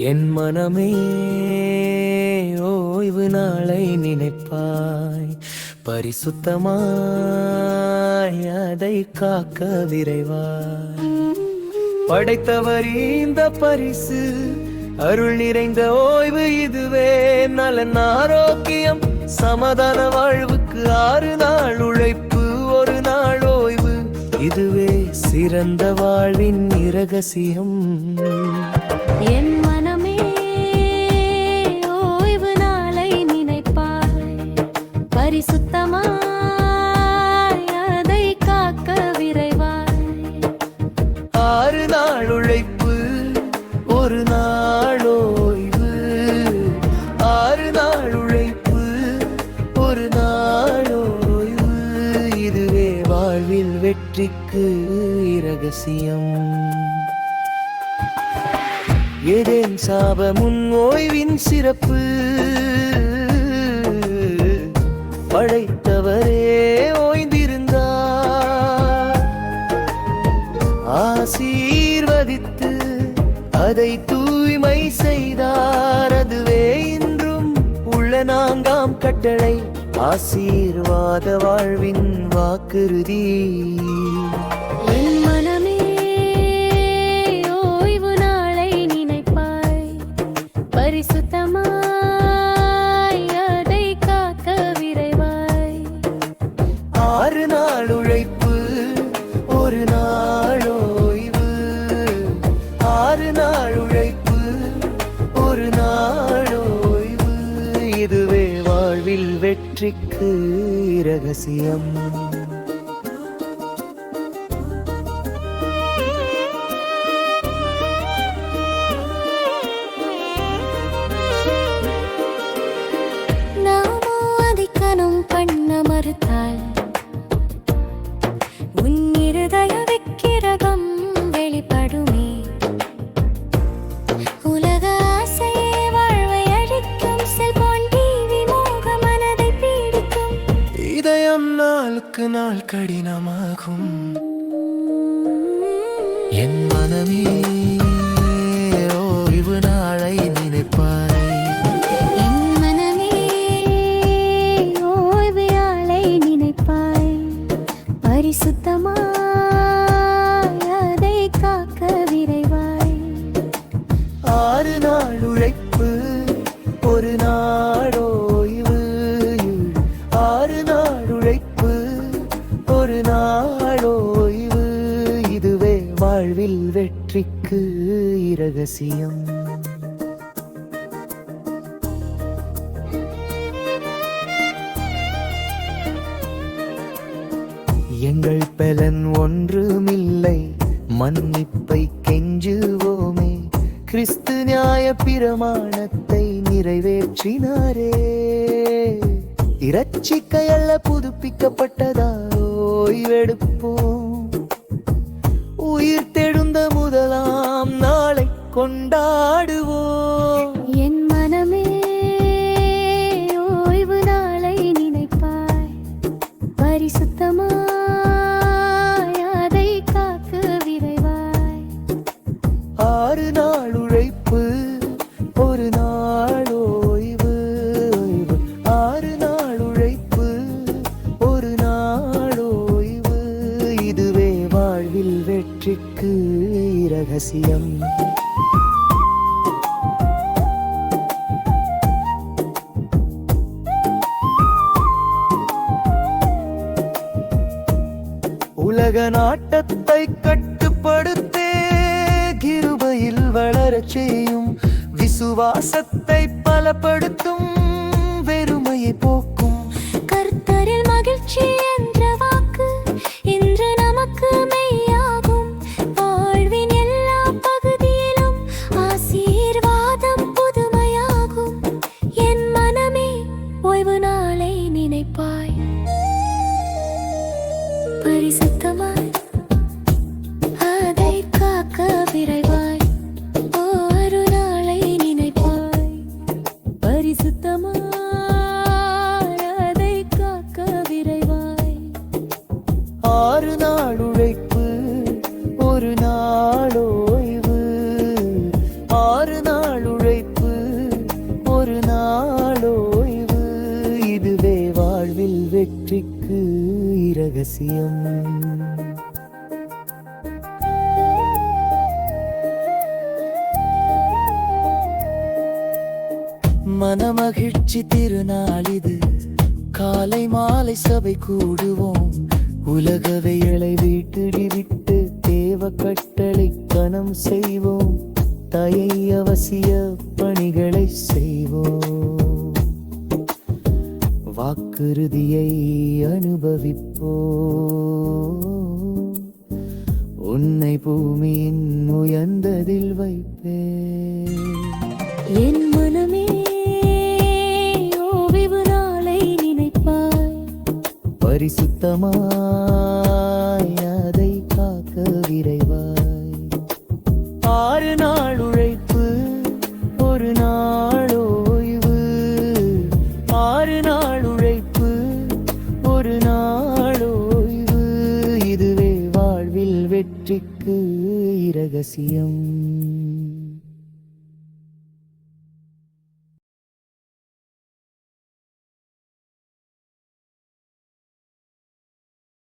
என் மனமே ஓய்வு நாளை நினைப்பாய். பரிசுத்தமாய் அதை காக்க விரைவாய். படைத்தவர் இந்த பரிசு அருள் நிறைந்த ஓய்வு இதுவே. நலன் ஆரோக்கியம் சமாதான வாழ்வுக்கு ஆறு நாள் உழைப்பு ஒரு நாள் ஓய்வு. இதுவே சிறந்த வாழ்வின் இரகசியம். என் பரிசுத்தமாய் அதை காக்க விரைவாய். ஆறு நாள் உழைப்பு ஒரு நாள் ஓய்வு. ஆறு நாள் உழைப்பு ஒரு நாள் ஓய்வு. இதுவே வாழ்வில் வெற்றிக்கு இரகசியம். ஏதேன் சாபமுன் ஓய்வின் சிறப்பு. படைத்தவரே ஓய்ந்திருந்தார். ஆசீர்வதித்து அதை தூய்மை செய்தார். அதுவே இன்றும் உள்ள நாங்காம் கட்டளை. ஆசீர்வாத வாழ்வின் வாக்குறுதி. வெற்றிக்கு நாளுக்கு நாள் கடினமாகும். என் மனமே வாழ்வில் வெற்றிக்கு இரகசியம். எங்கள் பலன் ஒன்றுமில்லை மன்னிப்பை கெஞ்சுவோமே. கிறிஸ்து நியாய பிரமாணத்தை நிறைவேற்றினாரே. இரட்சிக்கையல்ல புதுப்பிக்கப்பட்டதா ஓய்வெடுப்போம் உயிர் தெழுந்த முதலாம் நாளை கொண்டாடுவோம். என் மனமே ஓய்வு நாளை நினைப்பாய். பரிசுத்தமாய் அதை காக்க விரைவாய். ஆறு நாள் உழைப்பு ஒரு நாள் ஓய்வு. ஆறு நாள் உழைப்பு ஒரு நாள் ஓய்வு. இதுவே வாழ்வில் வெற்றிக்கு ரகசியம். உலக நாட்டத்தை கட்டுப்படுத்தே கிருபையில் வளரச் செய்யும் விசுவாசத்தை பலப்படுத்தும் ஓய்வு நாளை நினைப்பார். ரகசியம் மனமகிழ்ச்சி திருநாள் இது காலை மாலை சபை கூடுவோம். உலக வேலை வீட்டிடி விட்டு தேவ கட்டளை கணம் செய்வோம். தயை அவசிய பணிகளை செய்வோம். வாக்குறுதியை அனுபவிப்போ உன்னை பூமியின் உயர்ந்ததில் வைப்பேன். என் மனமே ஓவிவு நாளை நினைப்பாய். பரிசுத்தமாய் இரகசியம்.